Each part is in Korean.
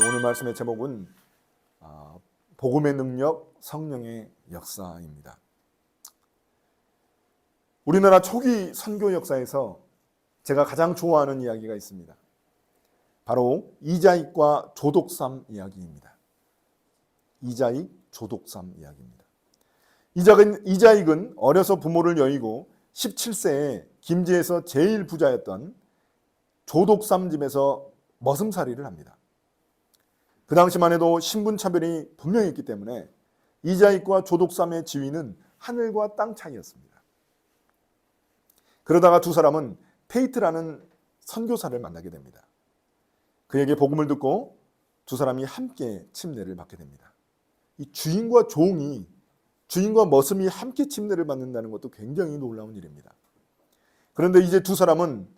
오늘 말씀의 제목은 아, 복음의 능력, 성령의 역사입니다. 우리나라 초기 선교 역사에서 제가 가장 좋아하는 이야기가 있습니다. 바로 이자익과 조독삼 이야기입니다. 이자익, 조독삼 이야기입니다. 이자익은, 이자익은 어려서 부모를 여의고 17세에 김제에서 제일 부자였던 조독삼 집에서 머슴살이를 합니다. 그 당시만 해도 신분차별이 분명히 있기 때문에 이자익과 조독삼의 지위는 하늘과 땅 차이였습니다. 그러다가 두 사람은 페이트라는 선교사를 만나게 됩니다. 그에게 복음을 듣고 두 사람이 함께 침례를 받게 됩니다. 이 주인과 종이 주인과 머슴이 함께 침례를 받는다는 것도 굉장히 놀라운 일입니다. 그런데 이제 두 사람은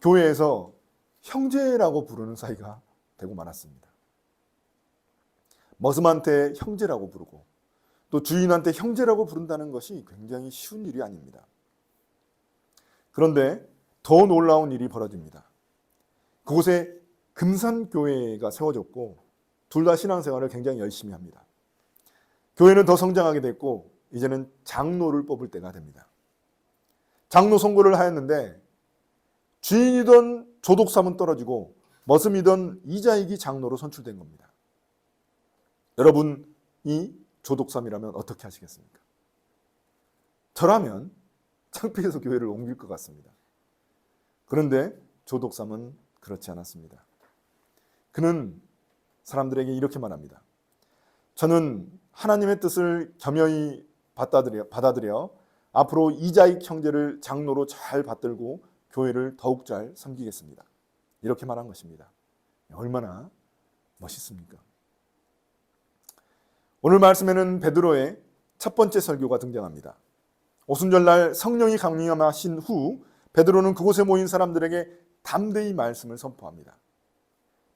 교회에서 형제라고 부르는 사이가 되고 말았습니다. 머슴한테 형제라고 부르고 또 주인한테 형제라고 부른다는 것이 굉장히 쉬운 일이 아닙니다. 그런데 더 놀라운 일이 벌어집니다. 그곳에 금산교회가 세워졌고 둘 다 신앙생활을 굉장히 열심히 합니다. 교회는 더 성장하게 됐고 이제는 장로를 뽑을 때가 됩니다. 장로 선거를 하였는데 주인이던 조독삼은 떨어지고 머슴이던 이자익이 장로로 선출된 겁니다. 여러분이 조독삼이라면 어떻게 하시겠습니까? 저라면 창피해서 교회를 옮길 것 같습니다. 그런데 조독삼은 그렇지 않았습니다. 그는 사람들에게 이렇게 말합니다. 저는 하나님의 뜻을 겸허히 받아들여, 받아들여 앞으로 이자익 형제를 장로로 잘 받들고 교회를 더욱 잘 섬기겠습니다. 이렇게 말한 것입니다. 얼마나 멋있습니까? 오늘 말씀에는 베드로의 첫 번째 설교가 등장합니다. 오순절날 성령이 강림하신 후 베드로는 그곳에 모인 사람들에게 담대히 말씀을 선포합니다.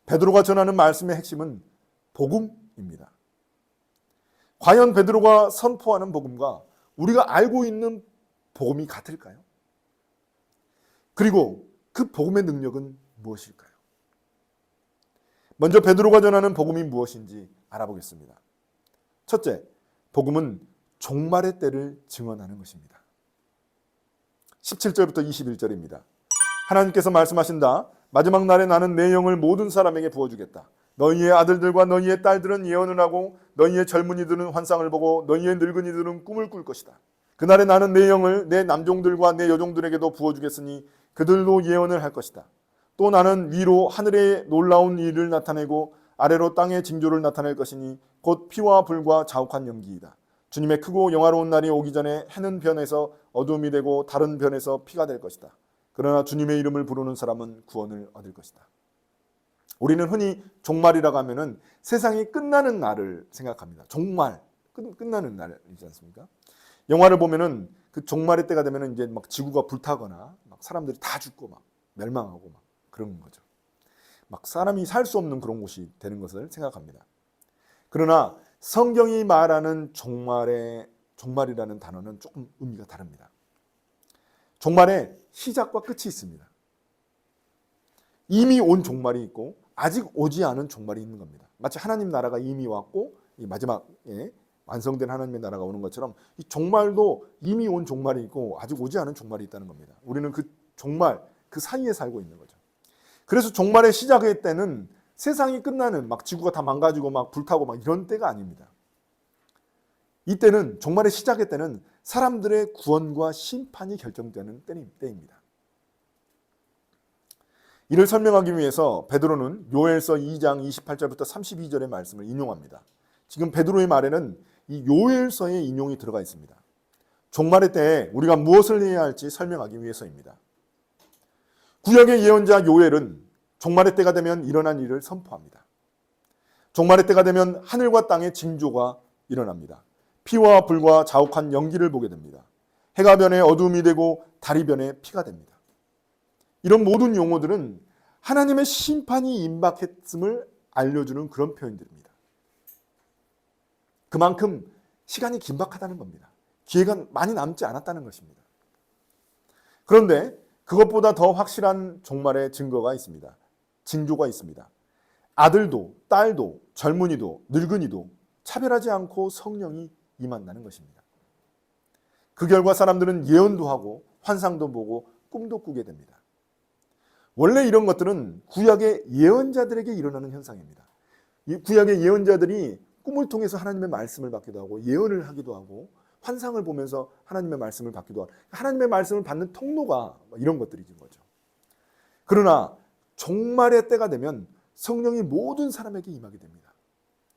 베드로가 전하는 말씀의 핵심은 복음입니다. 과연 베드로가 선포하는 복음과 우리가 알고 있는 복음이 같을까요? 그리고 그 복음의 능력은 무엇일까요? 먼저 베드로가 전하는 복음이 무엇인지 알아보겠습니다. 첫째, 복음은 종말의 때를 증언하는 것입니다. 17절부터 21절입니다. 하나님께서 말씀하신다. 마지막 날에 나는 내 영을 모든 사람에게 부어주겠다. 너희의 아들들과 너희의 딸들은 예언을 하고 너희의 젊은이들은 환상을 보고 너희의 늙은이들은 꿈을 꿀 것이다. 그날에 나는 내 영을 내 남종들과 내 여종들에게도 부어주겠으니 그들도 예언을 할 것이다. 또 나는 위로 하늘의 놀라운 일을 나타내고 아래로 땅의 징조를 나타낼 것이니 곧 피와 불과 자욱한 연기이다. 주님의 크고 영화로운 날이 오기 전에 해는 변에서 어둠이 되고 다른 변에서 피가 될 것이다. 그러나 주님의 이름을 부르는 사람은 구원을 얻을 것이다. 우리는 흔히 종말이라고 하면은 세상이 끝나는 날을 생각합니다. 종말 끝, 끝나는 날이지 않습니까? 영화를 보면은 그 종말의 때가 되면은 이제 막 지구가 불타거나 막 사람들이 다 죽고 막 멸망하고 막 그런 거죠. 막 사람이 살 수 없는 그런 곳이 되는 것을 생각합니다. 그러나 성경이 말하는 종말의 종말이라는 단어는 조금 의미가 다릅니다. 종말에 시작과 끝이 있습니다. 이미 온 종말이 있고 아직 오지 않은 종말이 있는 겁니다. 마치 하나님 나라가 이미 왔고 이 마지막에 완성된 하나님의 나라가 오는 것처럼 이 종말도 이미 온 종말이 있고 아직 오지 않은 종말이 있다는 겁니다. 우리는 그 종말 그 사이에 살고 있는 거죠. 그래서 종말의 시작의 때는 세상이 끝나는 막 지구가 다 망가지고 막 불타고 막 이런 때가 아닙니다. 이때는 종말의 시작의 때는 사람들의 구원과 심판이 결정되는 때입니다. 이를 설명하기 위해서 베드로는 요엘서 2장 28절부터 32절의 말씀을 인용합니다. 지금 베드로의 말에는 이 요엘서의 인용이 들어가 있습니다. 종말의 때에 우리가 무엇을 해야 할지 설명하기 위해서입니다. 구약의 예언자 요엘은 종말의 때가 되면 일어난 일을 선포합니다. 종말의 때가 되면 하늘과 땅의 징조가 일어납니다. 피와 불과 자욱한 연기를 보게 됩니다. 해가 변해 어둠이 되고 달이 변해 피가 됩니다. 이런 모든 용어들은 하나님의 심판이 임박했음을 알려주는 그런 표현들입니다. 그만큼 시간이 긴박하다는 겁니다. 기회가 많이 남지 않았다는 것입니다. 그런데 그것보다 더 확실한 종말의 증거가 있습니다. 징조가 있습니다. 아들도 딸도 젊은이도 늙은이도 차별하지 않고 성령이 임한다는 것입니다. 그 결과 사람들은 예언도 하고 환상도 보고 꿈도 꾸게 됩니다. 원래 이런 것들은 구약의 예언자들에게 일어나는 현상입니다. 이 구약의 예언자들이 꿈을 통해서 하나님의 말씀을 받기도 하고 예언을 하기도 하고 환상을 보면서 하나님의 말씀을 받기도 하고 하나님의 말씀을 받는 통로가 이런 것들이진 거죠. 그러나 종말의 때가 되면 성령이 모든 사람에게 임하게 됩니다.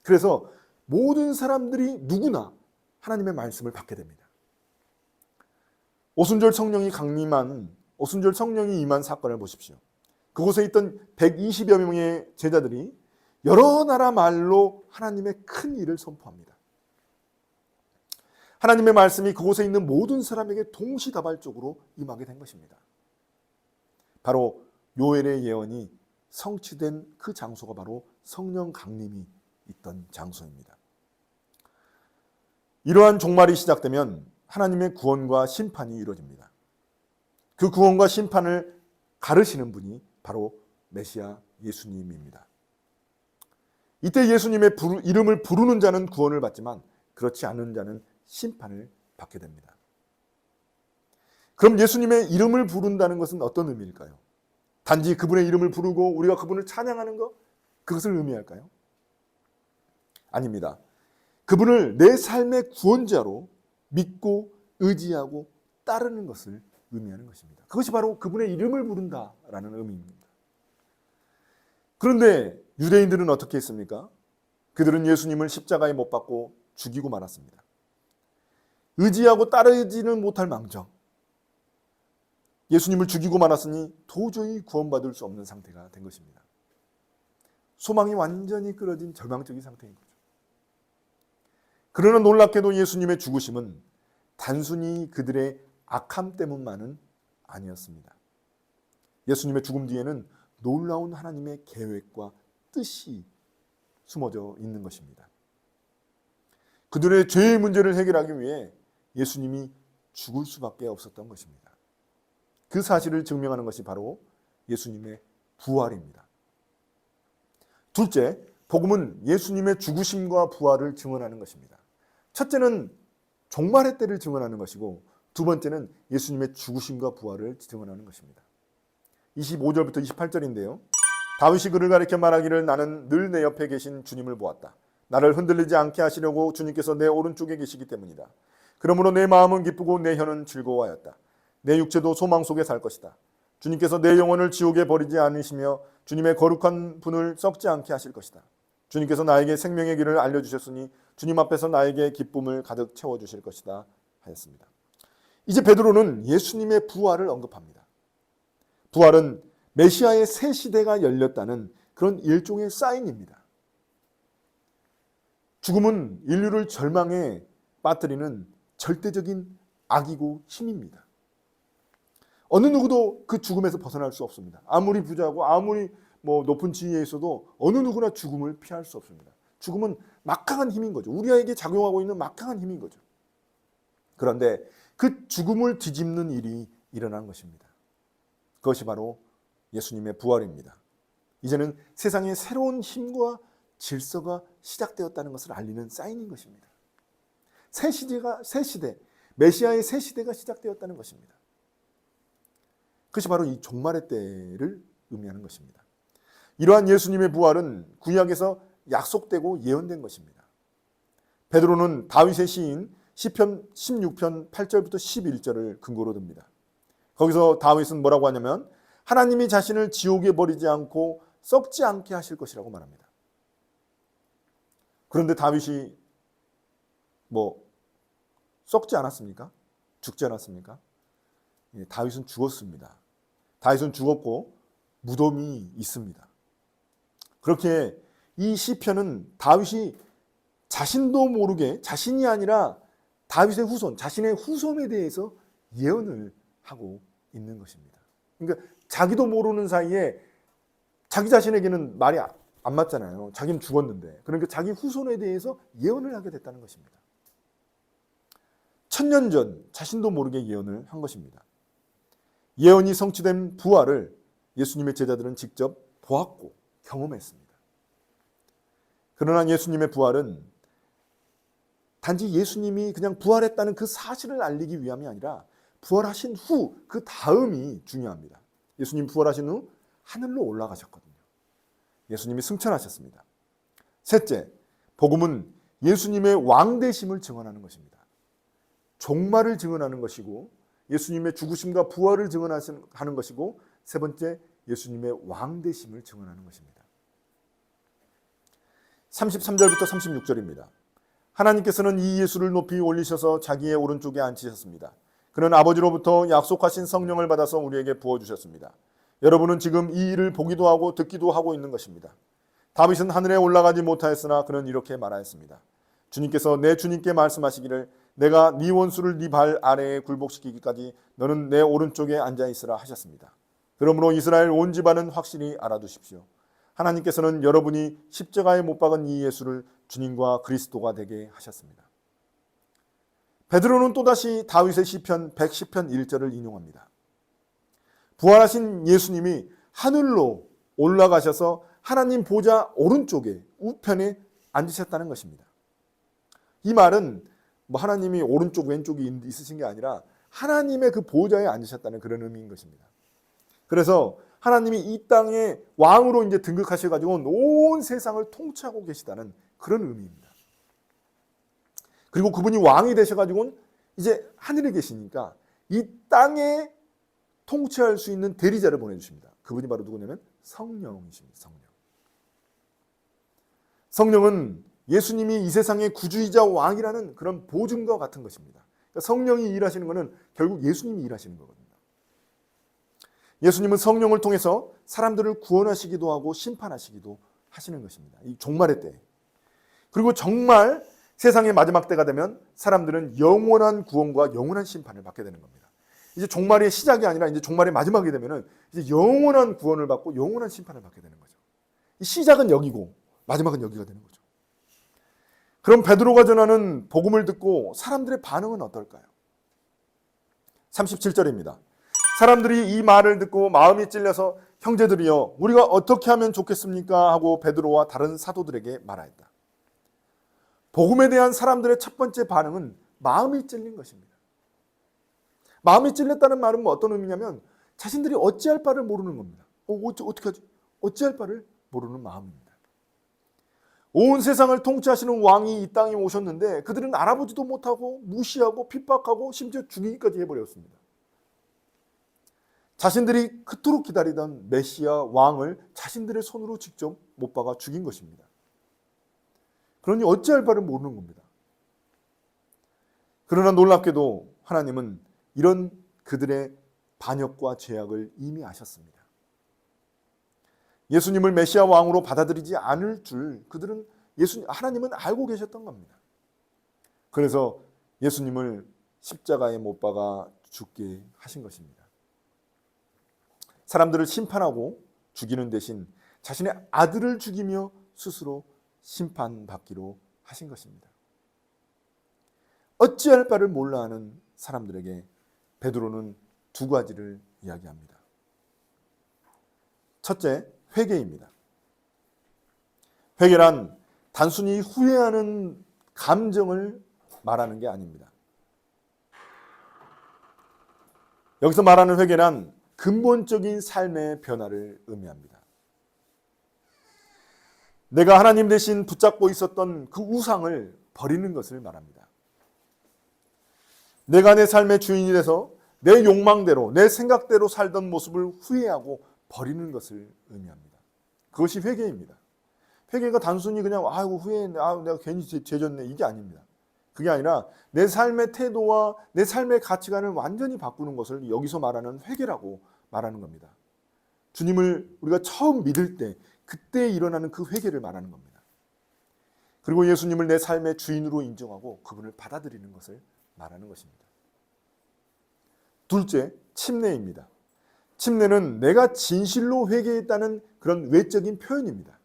그래서 모든 사람들이 누구나 하나님의 말씀을 받게 됩니다. 오순절 성령이 강림한 오순절 성령이 임한 사건을 보십시오. 그곳에 있던 120여 명의 제자들이 여러 나라 말로 하나님의 큰 일을 선포합니다. 하나님의 말씀이 그곳에 있는 모든 사람에게 동시다발적으로 임하게 된 것입니다. 바로 요엘의 예언이 성취된 그 장소가 바로 성령 강림이 있던 장소입니다. 이러한 종말이 시작되면 하나님의 구원과 심판이 이루어집니다. 그 구원과 심판을 가르시는 분이 바로 메시아 예수님입니다. 이때 예수님의 이름을 부르는 자는 구원을 받지만 그렇지 않은 자는 심판을 받게 됩니다. 그럼 예수님의 이름을 부른다는 것은 어떤 의미일까요? 단지 그분의 이름을 부르고 우리가 그분을 찬양하는 것? 그것을 의미할까요? 아닙니다. 그분을 내 삶의 구원자로 믿고 의지하고 따르는 것을 의미하는 것입니다. 그것이 바로 그분의 이름을 부른다라는 의미입니다. 그런데 유대인들은 어떻게 했습니까? 그들은 예수님을 십자가에 못 박고 죽이고 말았습니다. 의지하고 따르지는 못할 망정. 예수님을 죽이고 말았으니 도저히 구원받을 수 없는 상태가 된 것입니다. 소망이 완전히 끊어진 절망적인 상태인 거죠. 그러나 놀랍게도 예수님의 죽으심은 단순히 그들의 악함 때문만은 아니었습니다. 예수님의 죽음 뒤에는 놀라운 하나님의 계획과 뜻이 숨어져 있는 것입니다. 그들의 죄의 문제를 해결하기 위해 예수님이 죽을 수밖에 없었던 것입니다. 그 사실을 증명하는 것이 바로 예수님의 부활입니다. 둘째, 복음은 예수님의 죽으심과 부활을 증언하는 것입니다. 첫째는 종말의 때를 증언하는 것이고 두 번째는 예수님의 죽으심과 부활을 증언하는 것입니다. 25절부터 28절인데요. 다윗이 그를 가리켜 말하기를 나는 늘 내 옆에 계신 주님을 보았다. 나를 흔들리지 않게 하시려고 주님께서 내 오른쪽에 계시기 때문이다. 그러므로 내 마음은 기쁘고 내 혀는 즐거워하였다. 내 육체도 소망 속에 살 것이다. 주님께서 내 영혼을 지옥에 버리지 않으시며 주님의 거룩한 분을 썩지 않게 하실 것이다. 주님께서 나에게 생명의 길을 알려주셨으니 주님 앞에서 나에게 기쁨을 가득 채워주실 것이다 하였습니다. 이제 베드로는 예수님의 부활을 언급합니다. 부활은 메시아의 새 시대가 열렸다는 그런 일종의 사인입니다. 죽음은 인류를 절망에 빠뜨리는 절대적인 악이고 힘입니다. 어느 누구도 그 죽음에서 벗어날 수 없습니다. 아무리 부자고 아무리 뭐 높은 지위에 있어도 어느 누구나 죽음을 피할 수 없습니다. 죽음은 막강한 힘인 거죠. 우리에게 작용하고 있는 막강한 힘인 거죠. 그런데 그 죽음을 뒤집는 일이 일어난 것입니다. 그것이 바로 예수님의 부활입니다. 이제는 세상에 새로운 힘과 질서가 시작되었다는 것을 알리는 사인인 것입니다. 새 시대가 새 시대, 메시아의 새 시대가 시작되었다는 것입니다. 그것이 바로 이 종말의 때를 의미하는 것입니다. 이러한 예수님의 부활은 구약에서 약속되고 예언된 것입니다. 베드로는 다윗의 시인 시편 16편 8절부터 11절을 근거로 듭니다. 거기서 다윗은 뭐라고 하냐면 하나님이 자신을 지옥에 버리지 않고 썩지 않게 하실 것이라고 말합니다. 그런데 다윗이 뭐 썩지 않았습니까? 죽지 않았습니까? 예, 다윗은 죽었습니다. 다윗은 죽었고 무덤이 있습니다. 그렇게 이 시편은 다윗이 자신도 모르게 자신이 아니라 다윗의 후손, 자신의 후손에 대해서 예언을 하고 있는 것입니다. 그러니까 자기도 모르는 사이에 자기 자신에게는 말이 안 맞잖아요. 자기는 죽었는데. 그러니까 자기 후손에 대해서 예언을 하게 됐다는 것입니다. 천년 전 자신도 모르게 예언을 한 것입니다. 예언이 성취된 부활을 예수님의 제자들은 직접 보았고 경험했습니다. 그러나 예수님의 부활은 단지 예수님이 그냥 부활했다는 그 사실을 알리기 위함이 아니라 부활하신 후 그 다음이 중요합니다. 예수님 부활하신 후 하늘로 올라가셨거든요. 예수님이 승천하셨습니다. 셋째, 복음은 예수님의 왕 되심을 증언하는 것입니다. 종말을 증언하는 것이고 예수님의 죽으심과 부활을 증언하는 것이고 세 번째 예수님의 왕 되심을 증언하는 것입니다. 33절부터 36절입니다. 하나님께서는 이 예수를 높이 올리셔서 자기의 오른쪽에 앉히셨습니다. 그는 아버지로부터 약속하신 성령을 받아서 우리에게 부어 주셨습니다. 여러분은 지금 이 일을 보기도 하고 듣기도 하고 있는 것입니다. 다윗은 하늘에 올라가지 못하였으나 그는 이렇게 말하였습니다. 주님께서 내 주님께 말씀하시기를 내가 네 원수를 네 발 아래에 굴복시키기까지 너는 내 오른쪽에 앉아 있으라 하셨습니다. 그러므로 이스라엘 온 집안은 확실히 알아두십시오. 하나님께서는 여러분이 십자가에 못 박은 이 예수를 주님과 그리스도가 되게 하셨습니다. 베드로는 또다시 다윗의 시편 110편 1절을 인용합니다. 부활하신 예수님이 하늘로 올라가셔서 하나님 보좌 오른쪽에 우편에 앉으셨다는 것입니다. 이 말은 뭐 하나님이 오른쪽 왼쪽이 있으신 게 아니라 하나님의 그 보좌에 앉으셨다는 그런 의미인 것입니다. 그래서 하나님이 이 땅에 왕으로 이제 등극하셔 가지고 온 세상을 통치하고 계시다는 그런 의미입니다. 그리고 그분이 왕이 되셔 가지고 이제 하늘에 계시니까 이 땅에 통치할 수 있는 대리자를 보내 주십니다. 그분이 바로 누구냐면 성령이십니다. 성령. 성령은 예수님이 이 세상의 구주이자 왕이라는 그런 보증과 같은 것입니다. 그러니까 성령이 일하시는 것은 결국 예수님이 일하시는 거거든요. 예수님은 성령을 통해서 사람들을 구원하시기도 하고 심판하시기도 하시는 것입니다. 이 종말의 때. 그리고 정말 세상의 마지막 때가 되면 사람들은 영원한 구원과 영원한 심판을 받게 되는 겁니다. 이제 종말의 시작이 아니라 이제 종말의 마지막이 되면은 이제 영원한 구원을 받고 영원한 심판을 받게 되는 거죠. 이 시작은 여기고 마지막은 여기가 되는 거죠. 그럼 베드로가 전하는 복음을 듣고 사람들의 반응은 어떨까요? 37절입니다. 사람들이 이 말을 듣고 마음이 찔려서 형제들이여 우리가 어떻게 하면 좋겠습니까 하고 베드로와 다른 사도들에게 말하였다. 복음에 대한 사람들의 첫 번째 반응은 마음이 찔린 것입니다. 마음이 찔렸다는 말은 뭐 어떤 의미냐면 자신들이 어찌할 바를 모르는 겁니다. 어, 어떻게 하지? 어찌할 바를 모르는 마음입니다. 온 세상을 통치하시는 왕이 이 땅에 오셨는데 그들은 알아보지도 못하고 무시하고 핍박하고 심지어 죽이기까지 해버렸습니다. 자신들이 그토록 기다리던 메시아 왕을 자신들의 손으로 직접 못 박아 죽인 것입니다. 그러니 어찌할 바를 모르는 겁니다. 그러나 놀랍게도 하나님은 이런 그들의 반역과 죄악을 이미 아셨습니다. 예수님을 메시아 왕으로 받아들이지 않을 줄 그들은 예수 하나님은 알고 계셨던 겁니다. 그래서 예수님을 십자가에 못 박아 죽게 하신 것입니다. 사람들을 심판하고 죽이는 대신 자신의 아들을 죽이며 스스로 심판받기로 하신 것입니다. 어찌할 바를 몰라 하는 사람들에게 베드로는 두 가지를 이야기합니다. 첫째, 회개입니다. 회개란 단순히 후회하는 감정을 말하는 게 아닙니다. 여기서 말하는 회개란 근본적인 삶의 변화를 의미합니다. 내가 하나님 대신 붙잡고 있었던 그 우상을 버리는 것을 말합니다. 내가 내 삶의 주인이 돼서 내 욕망대로, 내 생각대로 살던 모습을 후회하고 버리는 것을 의미합니다. 그것이 회개입니다. 회개가 단순히 그냥 아이고 후회했네, 아 내가 괜히 죄졌네 이게 아닙니다. 그게 아니라 내 삶의 태도와 내 삶의 가치관을 완전히 바꾸는 것을 여기서 말하는 회개라고 말하는 겁니다. 주님을 우리가 처음 믿을 때 그때 일어나는 그 회개를 말하는 겁니다. 그리고 예수님을 내 삶의 주인으로 인정하고 그분을 받아들이는 것을 말하는 것입니다. 둘째, 침례입니다. 침례는 내가 진실로 회개했다는 그런 외적인 표현입니다.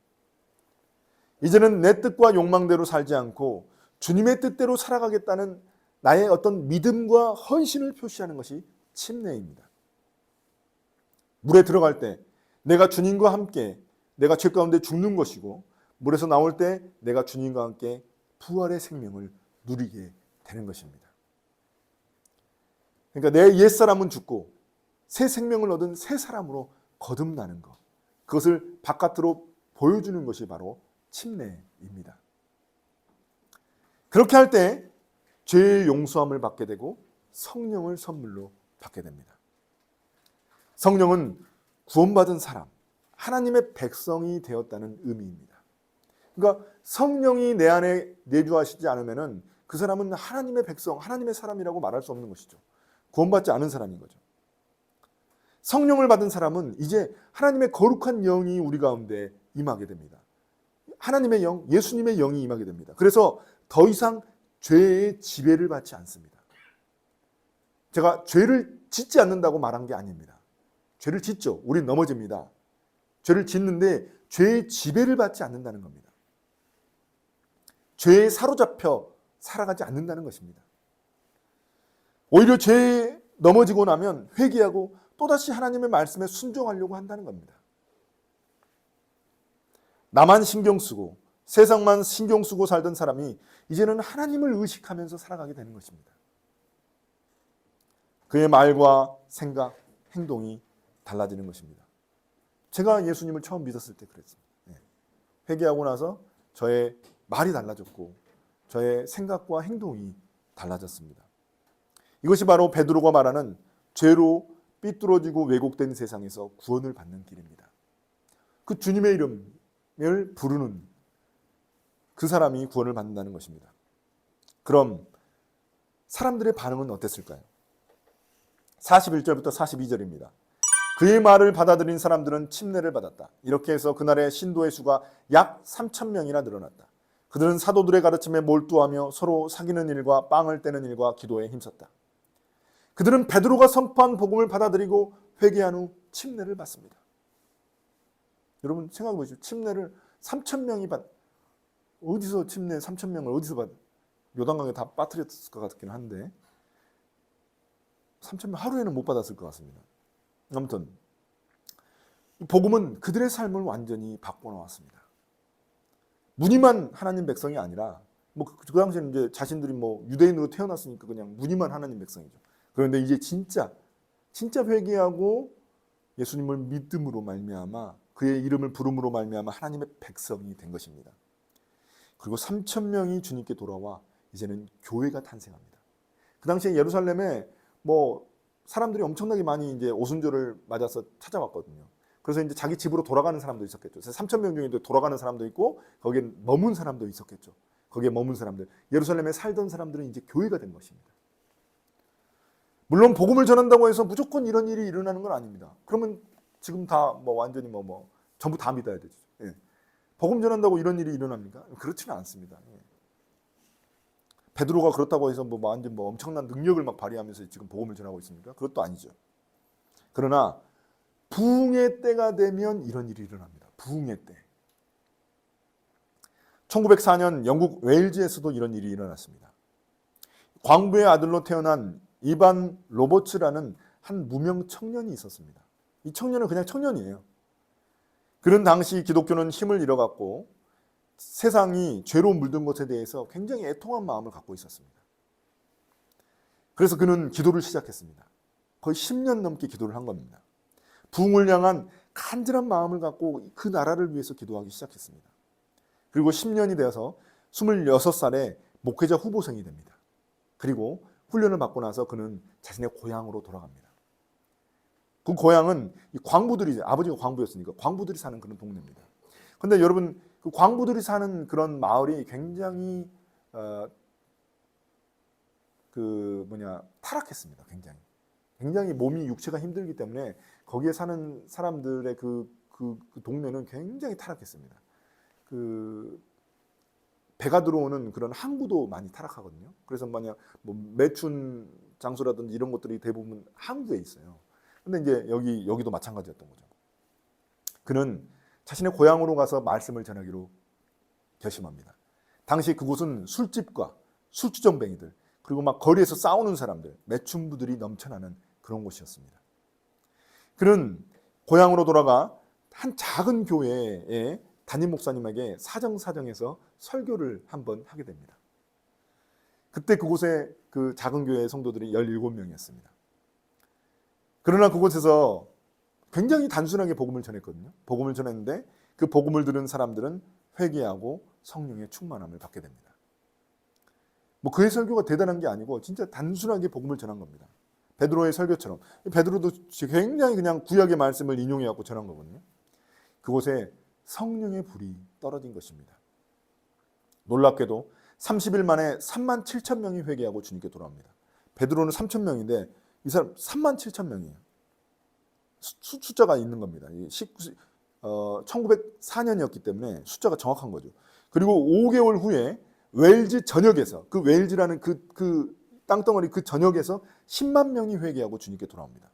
이제는 내 뜻과 욕망대로 살지 않고 주님의 뜻대로 살아가겠다는 나의 어떤 믿음과 헌신을 표시하는 것이 침례입니다. 물에 들어갈 때 내가 주님과 함께 내가 죄 가운데 죽는 것이고 물에서 나올 때 내가 주님과 함께 부활의 생명을 누리게 되는 것입니다. 그러니까 내 옛사람은 죽고 새 생명을 얻은 새 사람으로 거듭나는 것. 그것을 바깥으로 보여주는 것이 바로 침례입니다. 그렇게 할 때 죄의 용서함을 받게 되고 성령을 선물로 받게 됩니다. 성령은 구원받은 사람, 하나님의 백성이 되었다는 의미입니다. 그러니까 성령이 내 안에 내주하시지 않으면은 그 사람은 하나님의 백성, 하나님의 사람이라고 말할 수 없는 것이죠. 구원받지 않은 사람인 거죠. 성령을 받은 사람은 이제 하나님의 거룩한 영이 우리 가운데 임하게 됩니다. 하나님의 영, 예수님의 영이 임하게 됩니다. 그래서 더 이상 죄의 지배를 받지 않습니다. 제가 죄를 짓지 않는다고 말한 게 아닙니다. 죄를 짓죠. 우린 넘어집니다. 죄를 짓는데 죄의 지배를 받지 않는다는 겁니다. 죄에 사로잡혀 살아가지 않는다는 것입니다. 오히려 죄에 넘어지고 나면 회개하고 또다시 하나님의 말씀에 순종하려고 한다는 겁니다. 나만 신경 쓰고 세상만 신경 쓰고 살던 사람이 이제는 하나님을 의식하면서 살아가게 되는 것입니다. 그의 말과 생각, 행동이 달라지는 것입니다. 제가 예수님을 처음 믿었을 때 그랬습니다. 예. 회개하고 나서 저의 말이 달라졌고 저의 생각과 행동이 달라졌습니다. 이것이 바로 베드로가 말하는 죄로 삐뚤어지고 왜곡된 세상에서 구원을 받는 길입니다. 그 주님의 이름을 부르는 그 사람이 구원을 받는다는 것입니다. 그럼 사람들의 반응은 어땠을까요? 41절부터 42절입니다. 그의 말을 받아들인 사람들은 침례를 받았다. 이렇게 해서 그날의 신도의 수가 약 3천 명이나 늘어났다. 그들은 사도들의 가르침에 몰두하며 서로 사귀는 일과 빵을 떼는 일과 기도에 힘썼다. 그들은 베드로가 선포한 복음을 받아들이고 회개한 후 침례를 받습니다. 여러분 생각해 보시죠. 침례를 3천 명이 받 어디서 침례 3천 명을 어디서 받 요단강에 다 빠뜨렸을 것 같긴 한데 3천 명 하루에는 못 받았을 것 같습니다. 아무튼 복음은 그들의 삶을 완전히 바꿔 놓았습니다. 무늬만 하나님 백성이 아니라 뭐그 그 당시에는 이제 자신들이 뭐 유대인으로 태어났으니까 그냥 무늬만 하나님 백성이죠. 그런데 이제 진짜 진짜 회개하고 예수님을 믿음으로 말미암아 그의 이름을 부름으로 말미암아 하나님의 백성이 된 것입니다. 그리고 3천 명이 주님께 돌아와 이제는 교회가 탄생합니다. 그 당시에 예루살렘에 뭐 사람들이 엄청나게 많이 이제 오순절을 맞아서 찾아왔거든요. 그래서 이제 자기 집으로 돌아가는 사람도 있었겠죠. 그래서 3천 명 중에 돌아가는 사람도 있고 거기에 머문 사람도 있었겠죠. 거기에 머문 사람들, 예루살렘에 살던 사람들은 이제 교회가 된 것입니다. 물론 복음을 전한다고 해서 무조건 이런 일이 일어나는 건 아닙니다. 그러면 지금 다 뭐 완전히 뭐 뭐 전부 다 믿어야 되죠. 예. 복음 전한다고 이런 일이 일어납니까? 그렇지는 않습니다. 예. 베드로가 그렇다고 해서 뭐 완전 뭐 엄청난 능력을 막 발휘하면서 지금 복음을 전하고 있습니까? 그것도 아니죠. 그러나 부흥의 때가 되면 이런 일이 일어납니다. 부흥의 때. 1904년 영국 웨일즈에서도 이런 일이 일어났습니다. 광부의 아들로 태어난 이반 로버츠라는 한 무명 청년이 있었습니다. 이 청년은 그냥 청년이에요. 그런 당시 기독교는 힘을 잃어갔고 세상이 죄로 물든 것에 대해서 굉장히 애통한 마음을 갖고 있었습니다. 그래서 그는 기도를 시작했습니다. 거의 10년 넘게 기도를 한 겁니다. 부흥을 향한 간절한 마음을 갖고 그 나라를 위해서 기도하기 시작했습니다. 그리고 10년이 되어서 26살에 목회자 후보생이 됩니다. 그리고 훈련을 받고 나서 그는 자신의 고향으로 돌아갑니다. 그 고향은 광부들이 아버지가 광부였으니까 광부들이 사는 그런 동네입니다. 근데 여러분 그 광부들이 사는 그런 마을이 굉장히 어, 그 뭐냐 타락했습니다. 굉장히 굉장히 몸이 육체가 힘들기 때문에 거기에 사는 사람들의 그, 그, 그 동네는 굉장히 타락했습니다. 그 배가 들어오는 그런 항구도 많이 타락하거든요. 그래서 만약 뭐 매춘 장소라든지 이런 것들이 대부분 항구에 있어요. 근데 이제 여기 여기도 마찬가지였던 거죠. 그는 자신의 고향으로 가서 말씀을 전하기로 결심합니다. 당시 그곳은 술집과 술주정뱅이들 그리고 막 거리에서 싸우는 사람들, 매춘부들이 넘쳐나는 그런 곳이었습니다. 그는 고향으로 돌아가 한 작은 교회에 담임 목사님에게 사정사정해서 설교를 한번 하게 됩니다. 그때 그곳에 그 작은 교회 성도들이 17명이었습니다. 그러나 그곳에서 굉장히 단순하게 복음을 전했거든요. 복음을 전했는데 그 복음을 들은 사람들은 회개하고 성령의 충만함을 받게 됩니다. 뭐 그의 설교가 대단한 게 아니고 진짜 단순하게 복음을 전한 겁니다. 베드로의 설교처럼 베드로도 굉장히 그냥 구약의 말씀을 인용해 갖고 전한 거거든요. 그곳에 성령의 불이 떨어진 것입니다. 놀랍게도 30일 만에 3만 7천 명이 회개하고 주님께 돌아옵니다. 베드로는 3천 명인데 이 사람 3만 7천 명이에요. 수, 숫자가 있는 겁니다. 19, 어, 1904년이었기 때문에 숫자가 정확한 거죠. 그리고 5개월 후에 웨일즈 전역에서 그 웨일즈라는 그, 그 땅덩어리 그 전역에서 10만 명이 회개하고 주님께 돌아옵니다.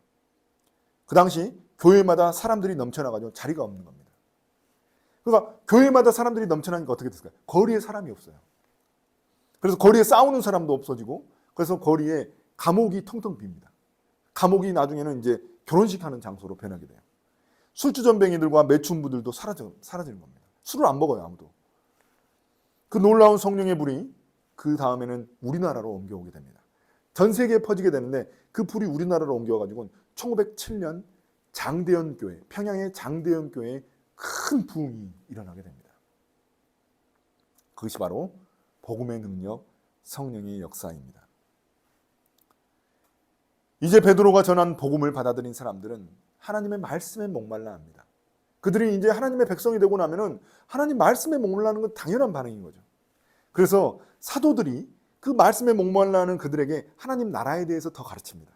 그 당시 교회마다 사람들이 넘쳐나가지고 자리가 없는 겁니다. 그러니까 교회마다 사람들이 넘쳐나니까 어떻게 됐을까요? 거리에 사람이 없어요. 그래서 거리에 싸우는 사람도 없어지고 그래서 거리에 감옥이 텅텅 빕니다. 감옥이 나중에는 이제 결혼식 하는 장소로 변하게 돼요. 술주전뱅이들과 매춘부들도 사라져, 사라지는 겁니다. 술을 안 먹어요, 아무도. 그 놀라운 성령의 불이 그 다음에는 우리나라로 옮겨오게 됩니다. 전 세계에 퍼지게 되는데 그 불이 우리나라로 옮겨가지고 1907년 장대현 교회, 평양의 장대현 교회에 큰 부흥이 일어나게 됩니다. 그것이 바로 복음의 능력, 성령의 역사입니다. 이제 베드로가 전한 복음을 받아들인 사람들은 하나님의 말씀에 목말라 합니다. 그들이 이제 하나님의 백성이 되고 나면은 하나님 말씀에 목말라는 건 당연한 반응인 거죠. 그래서 사도들이 그 말씀에 목말라는 그들에게 하나님 나라에 대해서 더 가르칩니다.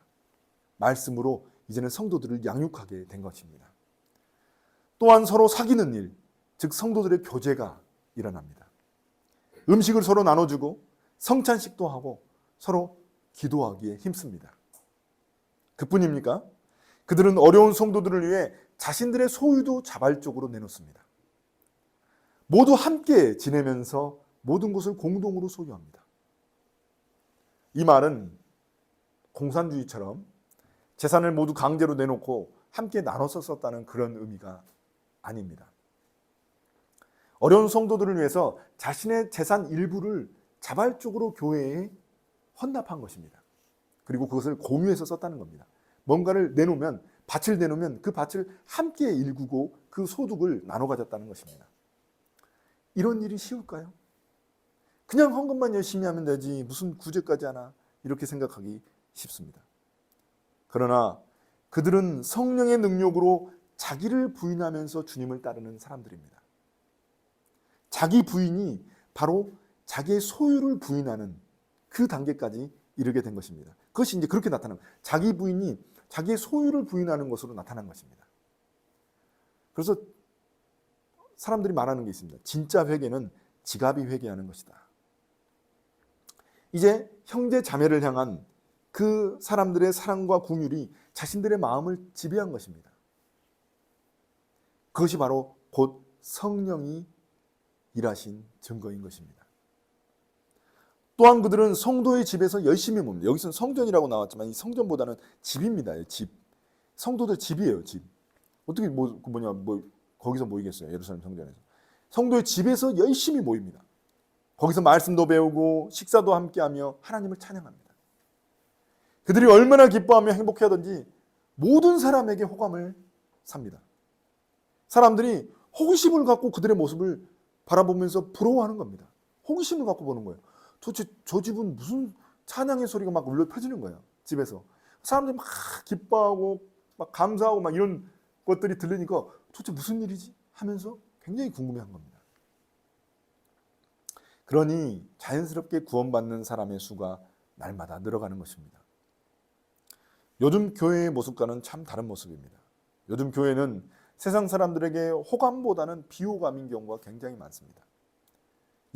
말씀으로 이제는 성도들을 양육하게 된 것입니다. 또한 서로 사귀는 일, 즉 성도들의 교제가 일어납니다. 음식을 서로 나눠주고 성찬식도 하고 서로 기도하기에 힘씁니다. 그뿐입니까? 그들은 어려운 성도들을 위해 자신들의 소유도 자발적으로 내놓습니다. 모두 함께 지내면서 모든 것을 공동으로 소유합니다. 이 말은 공산주의처럼 재산을 모두 강제로 내놓고 함께 나눠서 썼다는 그런 의미가 아닙니다. 어려운 성도들을 위해서 자신의 재산 일부를 자발적으로 교회에 헌납한 것입니다. 그리고 그것을 공유해서 썼다는 겁니다. 뭔가를 내놓으면 밭을 내놓으면 그 밭을 함께 일구고 그 소득을 나눠 가졌다는 것입니다. 이런 일이 쉬울까요? 그냥 헌금만 열심히 하면 되지 무슨 구제까지 하나 이렇게 생각하기 쉽습니다. 그러나 그들은 성령의 능력으로 자기를 부인하면서 주님을 따르는 사람들입니다. 자기 부인이 바로 자기의 소유를 부인하는 그 단계까지 이르게 된 것입니다. 그것이 이제 그렇게 나타나는 자기 부인이 자기의 소유를 부인하는 것으로 나타난 것입니다. 그래서 사람들이 말하는 게 있습니다. 진짜 회개는 지갑이 회개하는 것이다. 이제 형제 자매를 향한 그 사람들의 사랑과 궁율이 자신들의 마음을 지배한 것입니다. 그것이 바로 곧 성령이 일하신 증거인 것입니다. 또한 그들은 성도의 집에서 열심히 뭡니다. 여기서는 성전이라고 나왔지만 이 성전보다는 집입니다. 집. 성도들 집이에요, 집. 어떻게 뭐, 그 뭐냐, 뭐, 거기서 모이겠어요. 예루살렘 성전에서. 성도의 집에서 열심히 모입니다. 거기서 말씀도 배우고 식사도 함께 하며 하나님을 찬양합니다. 그들이 얼마나 기뻐하며 행복해 하든지 모든 사람에게 호감을 삽니다. 사람들이 호기심을 갖고 그들의 모습을 바라보면서 부러워하는 겁니다. 호기심을 갖고 보는 거예요. 도대체 저 집은 무슨 찬양의 소리가 막 울려 퍼지는 거예요. 집에서. 사람들이 막 기뻐하고 막 감사하고 막 이런 것들이 들리니까 도대체 무슨 일이지? 하면서 굉장히 궁금해한 겁니다. 그러니 자연스럽게 구원받는 사람의 수가 날마다 늘어가는 것입니다. 요즘 교회의 모습과는 참 다른 모습입니다. 요즘 교회는 세상 사람들에게 호감보다는 비호감인 경우가 굉장히 많습니다.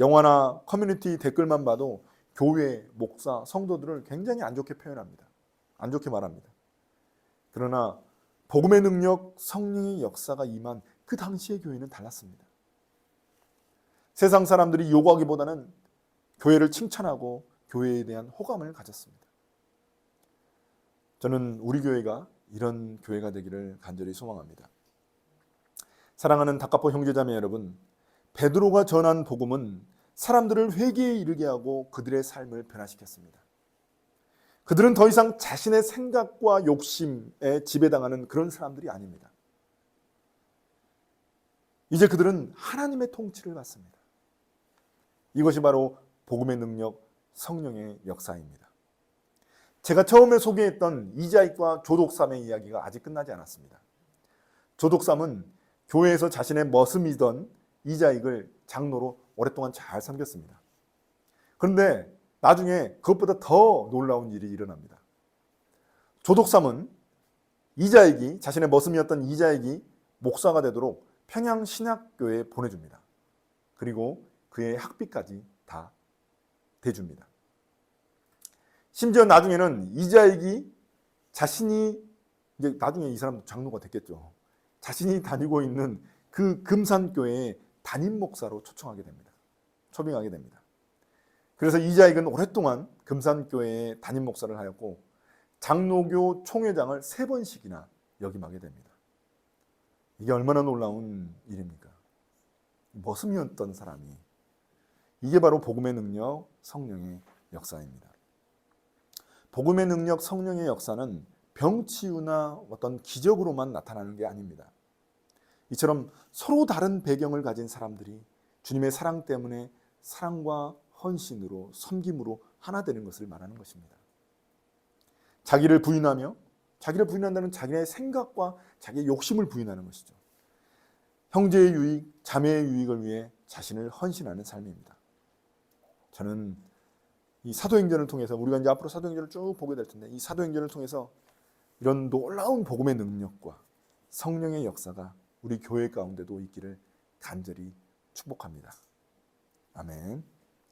영화나 커뮤니티 댓글만 봐도 교회, 목사, 성도들을 굉장히 안 좋게 표현합니다. 안 좋게 말합니다. 그러나 복음의 능력, 성령의 역사가 임한 그 당시의 교회는 달랐습니다. 세상 사람들이 요구하기보다는 교회를 칭찬하고 교회에 대한 호감을 가졌습니다. 저는 우리 교회가 이런 교회가 되기를 간절히 소망합니다. 사랑하는 다카포 형제자매 여러분, 베드로가 전한 복음은 사람들을 회개에 이르게 하고 그들의 삶을 변화시켰습니다. 그들은 더 이상 자신의 생각과 욕심에 지배당하는 그런 사람들이 아닙니다. 이제 그들은 하나님의 통치를 받습니다. 이것이 바로 복음의 능력, 성령의 역사입니다. 제가 처음에 소개했던 이자익과 조독삼의 이야기가 아직 끝나지 않았습니다. 조독삼은 교회에서 자신의 머슴이던 이자익을 장로로 오랫동안 잘 섬겼습니다. 그런데 나중에 그것보다 더 놀라운 일이 일어납니다. 조독삼은 이자익이 자신의 머슴이었던 이자익이 목사가 되도록 평양 신학교에 보내줍니다. 그리고 그의 학비까지 다 대줍니다. 심지어 나중에는 이자익이 자신이 이제 나중에 이 사람 장로가 됐겠죠. 자신이 다니고 있는 그 금산교회에 담임 목사로 초청하게 됩니다. 초빙하게 됩니다. 그래서 이자익은 오랫동안 금산교회에 담임 목사를 하였고 장로교 총회장을 세 번씩이나 역임하게 됩니다. 이게 얼마나 놀라운 일입니까? 머슴이었던 사람이 이게 바로 복음의 능력, 성령의 역사입니다. 복음의 능력, 성령의 역사는 병치유나 어떤 기적으로만 나타나는 게 아닙니다. 이처럼 서로 다른 배경을 가진 사람들이 주님의 사랑 때문에 사랑과 헌신으로 섬김으로 하나 되는 것을 말하는 것입니다. 자기를 부인하며 자기를 부인한다는 자기의 생각과 자기의 욕심을 부인하는 것이죠. 형제의 유익, 자매의 유익을 위해 자신을 헌신하는 삶입니다. 저는 이 사도행전을 통해서 우리가 이제 앞으로 사도행전을 쭉 보게 될 텐데 이 사도행전을 통해서 이런 놀라운 복음의 능력과 성령의 역사가 우리 교회 가운데도 있기를 간절히 축복합니다. 아멘.